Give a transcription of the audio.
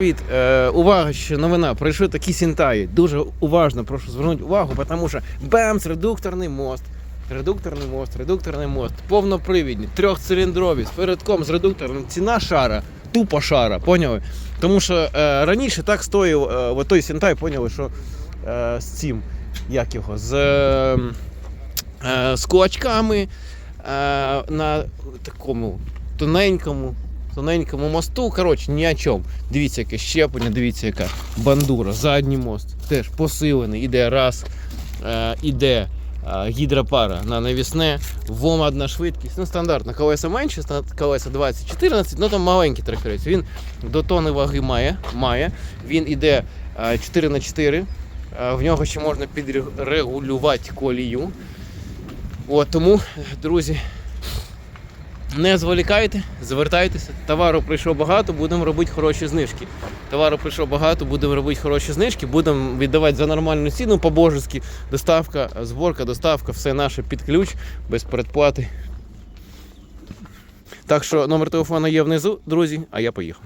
Привіт, е, увага, що новина. Прийшли такі сінтаї. Дуже уважно прошу звернути увагу, тому що бемс, редукторний мост. Редукторний мост, редукторний мост, повнопривідні, трьохциліндрові, з передком з редуктором. Ціна шара, тупо шара, поняли? Тому що е, раніше так стоїв е, той сінтай, поняли, що е, з цим, як його, з, е, е, з кулачками е, на такому тоненькому, тоненькому мосту. Коротше, ні о чому. Дивіться, яке щеплення, дивіться, яка бандура, задній мост. Теж посилений, іде раз, е, іде е, гідропара на навісне, ВОМ одна швидкість. Ну, стандартно, колеса менше, колеса 20-14, ну там маленький тракторець. Він до тони ваги має. має. Він іде е, 4 на 4 Е, В нього ще можна підрегулювати колію. От, тому, друзі, не зволікайте, звертайтеся. Товару прийшло багато, будемо робити хороші знижки. Товару прийшло багато, будемо робити хороші знижки, будемо віддавати за нормальну ціну по-божески. Доставка, зборка, доставка, все наше під ключ, без передплати. Так що номер телефону є внизу, друзі, а я поїхав.